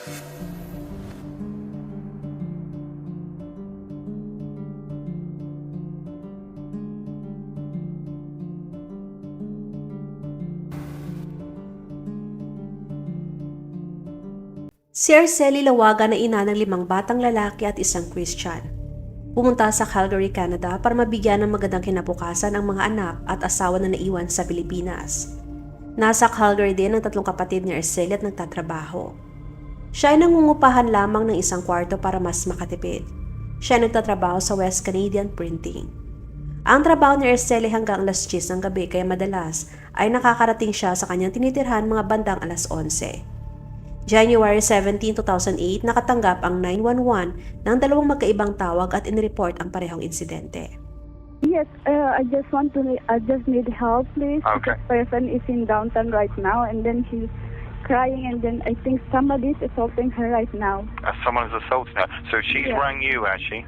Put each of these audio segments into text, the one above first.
Si Arceli Lawaga na ina ng limang batang lalaki at isang Christian. Pumunta sa Calgary, Canada para mabigyan ng magandang kinabukasan ang mga anak at asawa na naiwan sa Pilipinas. Nasa Calgary din ang tatlong kapatid ni Arceli at nagtatrabaho. Siya ay nangungupahan lamang ng isang kwarto para mas makatipid. Siya ay nagtatrabaho sa West Canadian Printing. Ang trabaho ni Arceli hanggang alas 10 ng gabi kaya madalas ay nakakarating siya sa kanyang tinitirhan mga bandang alas 11. January 17, 2008, nakatanggap ang 911 ng dalawang magkaibang tawag at inireport ang parehong insidente. Yes, uh, I just want to. I just need help, please. Okay. This person is in downtown right now, and then she's crying, and then I think somebody is assaulting her right now. Uh, someone's assaulting her. So she's Yeah. rang you, has she?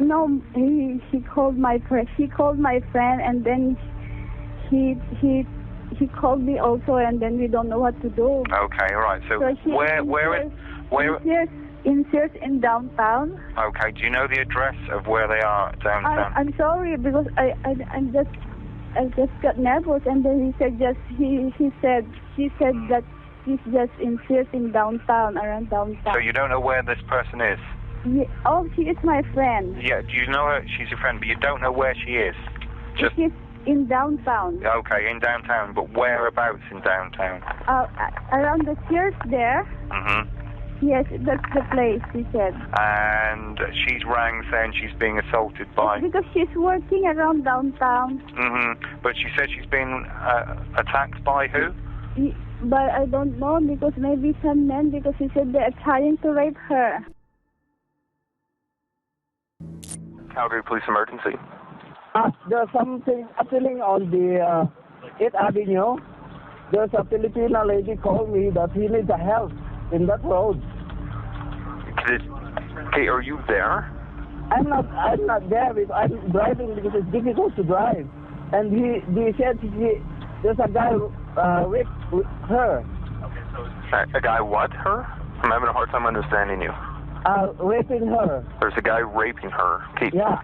No, he he called my friend. He called my friend, and then he he he called me also, and then we don't know what to do. Okay, all right. So, So where, where, in, where? In Sears, in Sears in downtown. Okay. Do you know the address of where they are downtown? I, I'm sorry because I, I I'm just I just got nervous and then he said just he he said she said that she's just in Sears in downtown around downtown. so you don't know where this person is? Ye- oh, she is my friend. Yeah. Do you know her? She's your friend, but you don't know where she is. Just She's in downtown. okay in downtown, but whereabouts in downtown? Uh, around the Sears there. hmm Yes, that's the place. She said And she's rang saying she's being assaulted by. because she's working around downtown. hmm But she said she's been uh, attacked by who? But I don't know because maybe some men because he said they are trying to rape her. Calgary Police Emergency. Uh, there's something happening on the uh, 8th Avenue. There's a Filipino lady called me that he needs a help in that road. Did, Kate, are you there? I'm not I'm not there because I'm driving because it's difficult to drive. And he, he said he, there's a guy uh, raped with her, A, a guy what? Her? I'm having a hard time understanding you. uh, raping her. There's a guy raping her. Kate, Yeah.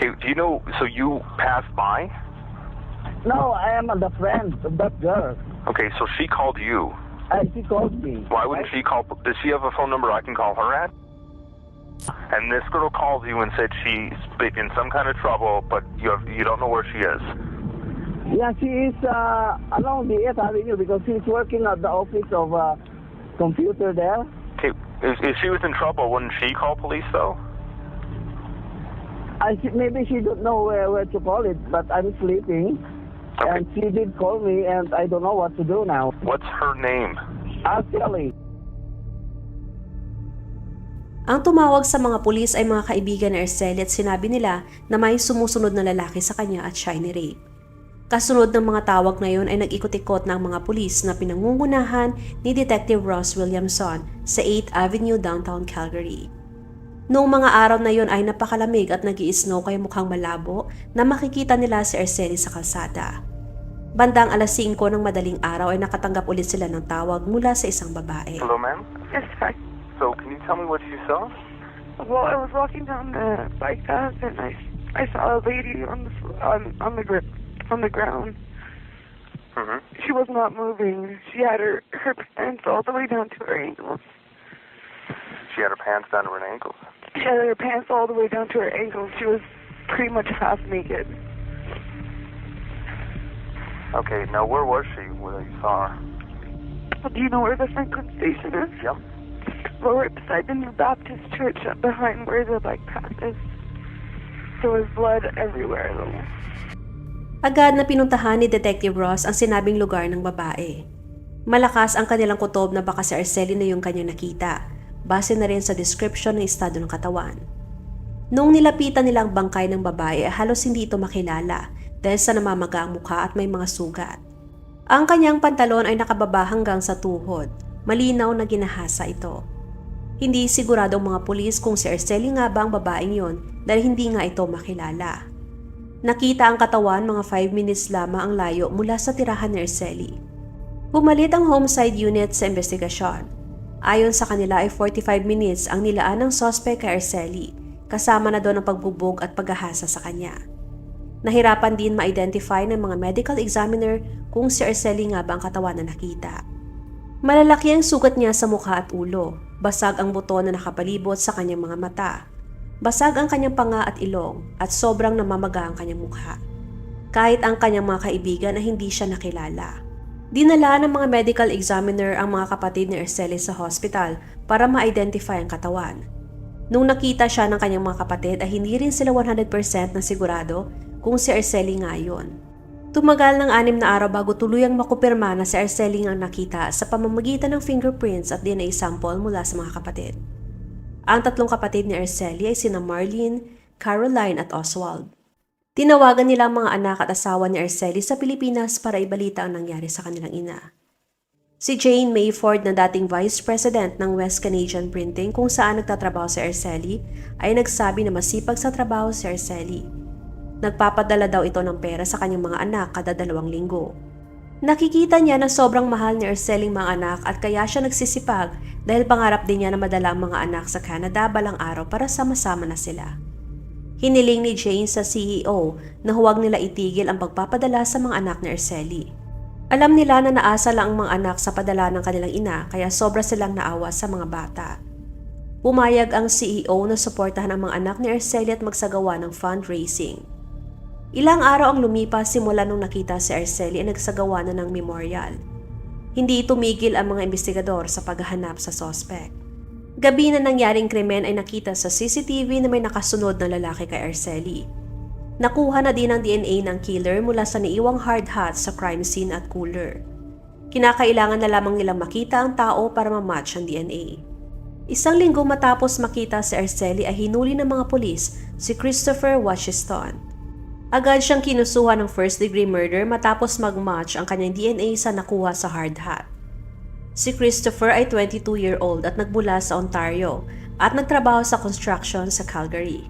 Kate, do you know? So you passed by? No, I am the friend of that girl. Okay, so she called you. And she called me. Why wouldn't she call? Does she have a phone number I can call her at? And this girl called you and said she's in some kind of trouble, but you have, you don't know where she is. Yeah, she is uh, along the 8th Avenue because she's working at the office of uh, computer there. Kate, if, if she was in trouble, wouldn't she call police though? I she, maybe she don't know where, where to call it, but I'm sleeping. Okay. And she did call me, and I don't know what to do now. What's her name? Actually, Ang tumawag sa mga pulis ay mga kaibigan ni Arceli at sinabi nila na may sumusunod na lalaki sa kanya at siya ay ni-rape. Kasunod ng mga tawag na yon ay nag-ikot-ikot ng mga pulis na pinangungunahan ni Detective Ross Williamson sa 8th Avenue, downtown Calgary. Noong mga araw na yon ay napakalamig at nag snow kaya mukhang malabo na makikita nila si Arceli sa kalsada. Bandang alas 5 ng madaling araw ay nakatanggap ulit sila ng tawag mula sa isang babae. Hello, ma'am. Yes, hi. So can you tell me what you saw? Well, I was walking down the bike path and I, I saw a lady on the on on the gr- on the ground. Mm-hmm. She was not moving. She had her her pants all the way down to her ankles. She had her pants down to her ankles. She had her pants all the way down to her ankles. She was pretty much half naked. Okay, now where was she when you saw her? Do you know where the Franklin station is? Yep. Well, right beside the New Baptist Church, up behind where the bike path is. There was blood everywhere, though. Agad na pinuntahan ni Detective Ross ang sinabing lugar ng babae. Malakas ang kanilang kutob na baka si Arceli na yung kanyang nakita, base na rin sa description ng estado ng katawan. Noong nilapitan nila ang bangkay ng babae, halos hindi ito makilala dahil sa namamaga ang mukha at may mga sugat. Ang kanyang pantalon ay nakababa hanggang sa tuhod, malinaw na ginahasa ito. Hindi sigurado ang mga pulis kung si Arceli nga ba ang babaeng yon dahil hindi nga ito makilala. Nakita ang katawan mga 5 minutes lamang ang layo mula sa tirahan ni Arceli. Pumalit ang homicide unit sa investigasyon. Ayon sa kanila ay 45 minutes ang nilaan ng sospek kay Arceli, kasama na doon ang pagbubog at paghahasa sa kanya. Nahirapan din ma-identify ng mga medical examiner kung si Arceli nga ba ang katawan na nakita. Malalaki ang sugat niya sa mukha at ulo, basag ang buto na nakapalibot sa kanyang mga mata. Basag ang kanyang panga at ilong at sobrang namamaga ang kanyang mukha. Kahit ang kanyang mga kaibigan ay hindi siya nakilala. Dinala ng mga medical examiner ang mga kapatid ni Arceli sa hospital para ma-identify ang katawan. Nung nakita siya ng kanyang mga kapatid ay hindi rin sila 100% na sigurado kung si Arceli nga yun. Tumagal ng anim na araw bago tuluyang makupirma na si Arceli ang nakita sa pamamagitan ng fingerprints at DNA sample mula sa mga kapatid. Ang tatlong kapatid ni Arceli ay sina Marlene, Caroline at Oswald. Tinawagan nila ang mga anak at asawa ni Arceli sa Pilipinas para ibalita ang nangyari sa kanilang ina. Si Jane Mayford na dating Vice President ng West Canadian Printing kung saan nagtatrabaho si Arceli ay nagsabi na masipag sa trabaho si Arceli. Nagpapadala daw ito ng pera sa kanyang mga anak kada dalawang linggo. Nakikita niya na sobrang mahal ni Arceli ang mga anak at kaya siya nagsisipag dahil pangarap din niya na madala ang mga anak sa Canada balang araw para sama-sama na sila. Hiniling ni Jane sa CEO na huwag nila itigil ang pagpapadala sa mga anak ni Arceli. Alam nila na naasa lang ang mga anak sa padala ng kanilang ina kaya sobra silang naawa sa mga bata. Pumayag ang CEO na suportahan ang mga anak ni Arceli at magsagawa ng fundraising. Ilang araw ang lumipas simula nung nakita si Arceli ay nagsagawa na ng memorial. Hindi tumigil ang mga investigador sa paghahanap sa sospek. Gabi na nangyaring krimen ay nakita sa CCTV na may nakasunod na lalaki kay Arceli. Nakuha na din ang DNA ng killer mula sa naiwang hard hat sa crime scene at cooler. Kinakailangan na lamang nilang makita ang tao para ma-match ang DNA. Isang linggo matapos makita si Arceli ay hinuli ng mga pulis si Christopher Washington. Agad siyang kinusuhan ng first degree murder matapos mag-match ang kanyang DNA sa nakuha sa hard hat. Si Christopher ay 22-year-old at nagmula sa Ontario at nagtrabaho sa construction sa Calgary.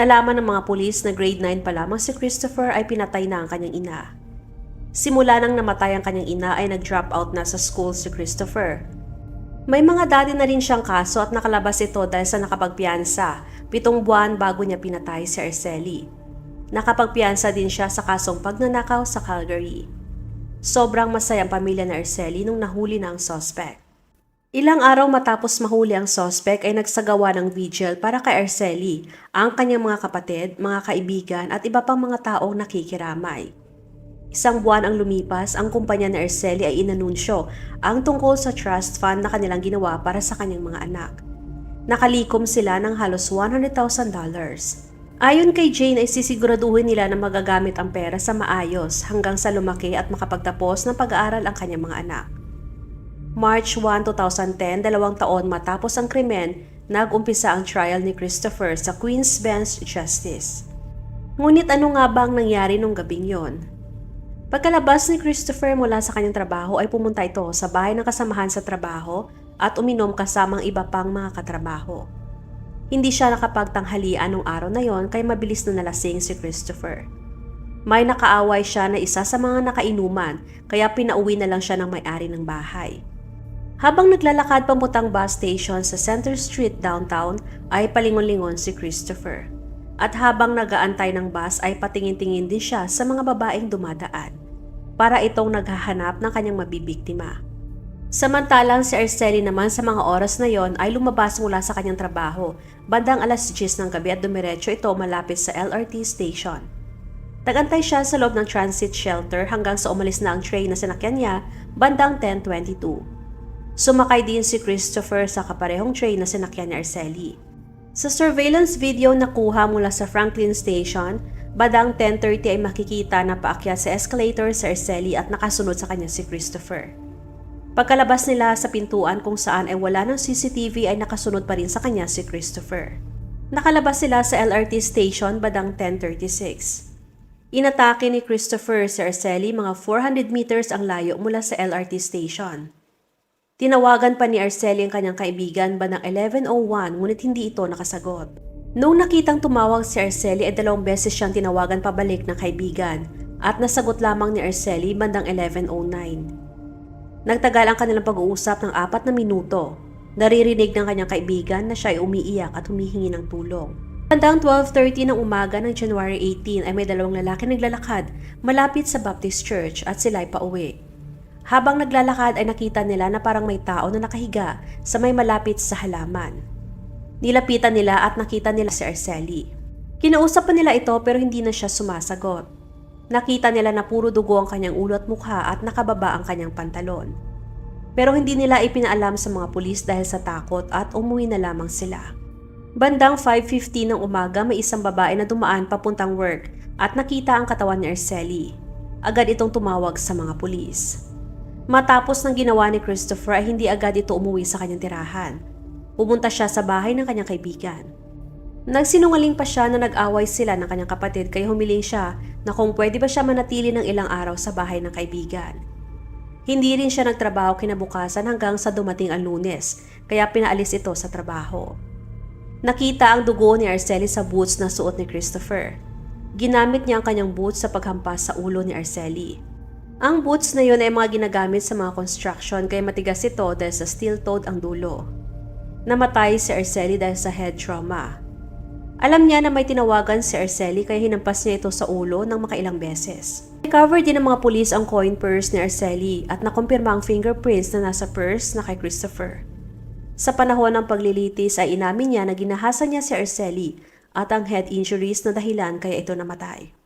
Nalaman ng mga pulis na grade 9 pa lamang si Christopher ay pinatay na ang kanyang ina. Simula nang namatay ang kanyang ina ay nag-drop out na sa school si Christopher. May mga dati na rin siyang kaso at nakalabas ito dahil sa nakapagpiyansa, pitong buwan bago niya pinatay si Arceli. Nakapagpiyansa din siya sa kasong pagnanakaw sa Calgary. Sobrang masaya ang pamilya na Arceli nung nahuli na ang sospek. Ilang araw matapos mahuli ang sospek ay nagsagawa ng vigil para kay Arceli, ang kanyang mga kapatid, mga kaibigan at iba pang mga taong nakikiramay. Isang buwan ang lumipas, ang kumpanya ni Arceli ay inanunsyo ang tungkol sa trust fund na kanilang ginawa para sa kanyang mga anak. Nakalikom sila ng halos $100,000. Ayon kay Jane ay sisiguraduhin nila na magagamit ang pera sa maayos hanggang sa lumaki at makapagtapos ng pag-aaral ang kanyang mga anak. March 1, 2010, dalawang taon matapos ang krimen, nag-umpisa ang trial ni Christopher sa Queen's Bench Justice. Ngunit ano nga ba ang nangyari nung gabing yon? Pagkalabas ni Christopher mula sa kanyang trabaho ay pumunta ito sa bahay ng kasamahan sa trabaho at uminom kasamang iba pang mga katrabaho. Hindi siya nakapagtanghalian nung araw na yon kaya mabilis na nalasing si Christopher. May nakaaway siya na isa sa mga nakainuman kaya pinauwi na lang siya ng may-ari ng bahay. Habang naglalakad pamuntang bus station sa Center Street downtown ay palingon-lingon si Christopher. At habang nagaantay ng bus ay patingin-tingin din siya sa mga babaeng dumadaan para itong naghahanap ng kanyang mabibiktima. Samantalang si Arceli naman sa mga oras na yon ay lumabas mula sa kanyang trabaho bandang alas 10 ng gabi at dumiretso ito malapit sa LRT station. Tagantay siya sa loob ng transit shelter hanggang sa umalis na ang train na sinakyan niya bandang 10.22. Sumakay din si Christopher sa kaparehong train na sinakyan ni Arceli. Sa surveillance video na kuha mula sa Franklin Station, badang 10.30 ay makikita na paakyat sa escalator si Arceli at nakasunod sa kanya si Christopher. Pagkalabas nila sa pintuan kung saan ay wala ng CCTV ay nakasunod pa rin sa kanya si Christopher. Nakalabas sila sa LRT station badang 10.36. Inatake ni Christopher si Arceli mga 400 meters ang layo mula sa LRT station. Tinawagan pa ni Arceli ang kanyang kaibigan bandang 11.01 ngunit hindi ito nakasagot. Noong nakitang tumawag si Arceli ay dalawang beses siyang tinawagan pabalik ng kaibigan at nasagot lamang ni Arceli bandang 11.09. Nagtagal ang kanilang pag-uusap ng apat na minuto. Naririnig ng kanyang kaibigan na siya ay umiiyak at humihingi ng tulong. Bandang 12.30 ng umaga ng January 18 ay may dalawang lalaki naglalakad malapit sa Baptist Church at sila ay pauwi. Habang naglalakad ay nakita nila na parang may tao na nakahiga sa may malapit sa halaman. Nilapitan nila at nakita nila si Arceli. Kinausap pa nila ito pero hindi na siya sumasagot. Nakita nila na puro dugo ang kanyang ulo at mukha at nakababa ang kanyang pantalon. Pero hindi nila ipinaalam sa mga pulis dahil sa takot at umuwi na lamang sila. Bandang 5.15 ng umaga may isang babae na dumaan papuntang work at nakita ang katawan ni Arceli. Agad itong tumawag sa mga pulis. Matapos ng ginawa ni Christopher ay hindi agad ito umuwi sa kanyang tirahan. Pumunta siya sa bahay ng kanyang kaibigan. Nagsinungaling pa siya na nag-away sila ng kanyang kapatid kaya humiling siya na kung pwede ba siya manatili ng ilang araw sa bahay ng kaibigan. Hindi rin siya nagtrabaho kinabukasan hanggang sa dumating ang lunes kaya pinaalis ito sa trabaho. Nakita ang dugo ni Arceli sa boots na suot ni Christopher. Ginamit niya ang kanyang boots sa paghampas sa ulo ni Arceli. Ang boots na yun ay mga ginagamit sa mga construction kaya matigas ito dahil sa steel-toed ang dulo. Namatay si Arceli dahil sa head trauma. Alam niya na may tinawagan si Arceli kaya hinampas niya ito sa ulo ng makailang beses. Recover din ng mga pulis ang coin purse ni Arceli at nakumpirma ang fingerprints na nasa purse na kay Christopher. Sa panahon ng paglilitis ay inamin niya na ginahasan niya si Arceli at ang head injuries na dahilan kaya ito namatay.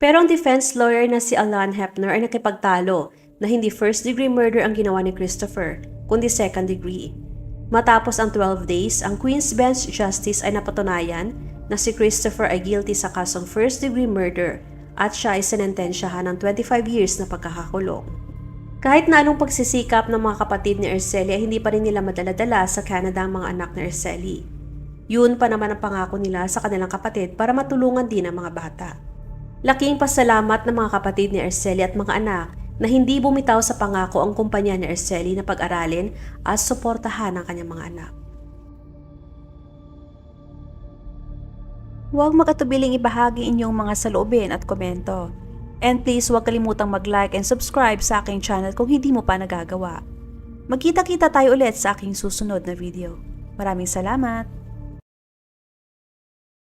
Pero ang defense lawyer na si Alan Hepner ay nakipagtalo na hindi first degree murder ang ginawa ni Christopher, kundi second degree. Matapos ang 12 days, ang Queen's Bench Justice ay napatunayan na si Christopher ay guilty sa kasong first degree murder at siya ay sinentensyahan ng 25 years na pagkakakulong. Kahit na anong pagsisikap ng mga kapatid ni Arceli ay hindi pa rin nila madaladala sa Canada ang mga anak ni Arceli. Yun pa naman ang pangako nila sa kanilang kapatid para matulungan din ang mga bata. Laking pasalamat ng mga kapatid ni Arceli at mga anak na hindi bumitaw sa pangako ang kumpanya ni Arceli na pag-aralin at suportahan ang kanyang mga anak. Huwag makatubiling ibahagi inyong mga saloobin at komento. And please huwag kalimutang mag-like and subscribe sa aking channel kung hindi mo pa nagagawa. Magkita-kita tayo ulit sa aking susunod na video. Maraming salamat!